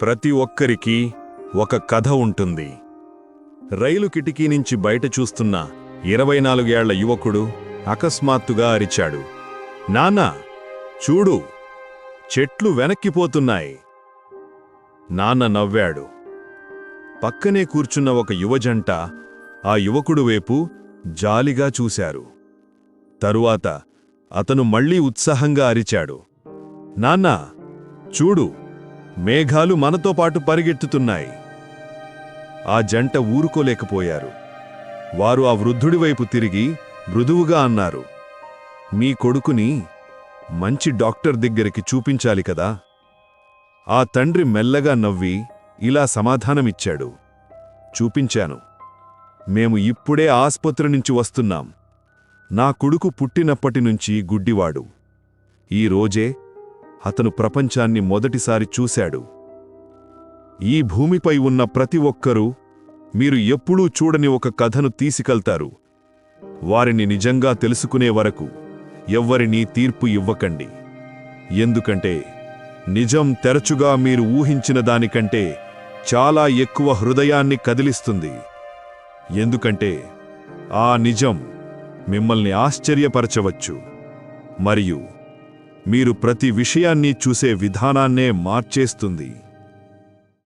ప్రతి ఒక్కరికి ఒక కథ ఉంటుంది. రైలు కిటికీ నుంచి బయట చూస్తున్న ఇరవై నాలుగేళ్ళ యువకుడు అకస్మాత్తుగా అరిచాడు. నాన్నా చూడు చెట్లు వెనక్కిపోతున్నాయి. నాన్న నవ్వాడు. పక్కనే కూర్చున్న ఒక యువజంట ఆ యువకుడు వైపు జాలిగా చూశారు. తరువాత అతను మళ్ళీ ఉత్సాహంగా అరిచాడు. నాన్నా చూడు మేఘాలు మనతో పాటు పరిగెత్తుతున్నాయి. ఆ జంట ఊరుకోలేకపోయారు. వారు ఆ వృద్ధుడి వైపు తిరిగి మృదువుగా అన్నారు మీ కొడుకుని మంచి డాక్టర్ దగ్గరికి చూపించాలి కదా. ఆ తండ్రి మెల్లగా నవ్వి ఇలా సమాధానమిచ్చాడు చూపించాను. మేము ఇప్పుడే ఆస్పత్రి నుంచి వస్తున్నాం. నా కొడుకు పుట్టినప్పటి నుంచి గుడ్డివాడు. ఈ రోజే అతను ప్రపంచాన్ని మొదటిసారి చూశాడు. ఈ భూమిపై ఉన్న ప్రతి ఒక్కరూ మీరు ఎప్పుడూ చూడని ఒక కథను తీసుకెళ్తారు వారిని నిజంగా తెలుసుకునే వరకు ఎవ్వరినీ తీర్పు ఇవ్వకండి. ఎందుకంటే నిజం తరచుగా మీరు ఊహించిన దానికంటే చాలా ఎక్కువ హృదయాన్ని కదిలిస్తుంది. ఎందుకంటే ఆ నిజం మిమ్మల్ని ఆశ్చర్యపరచవచ్చు. మరియు మీరు ప్రతి విషయాన్ని చూసే విధానాన్నే మార్చేస్తుంది.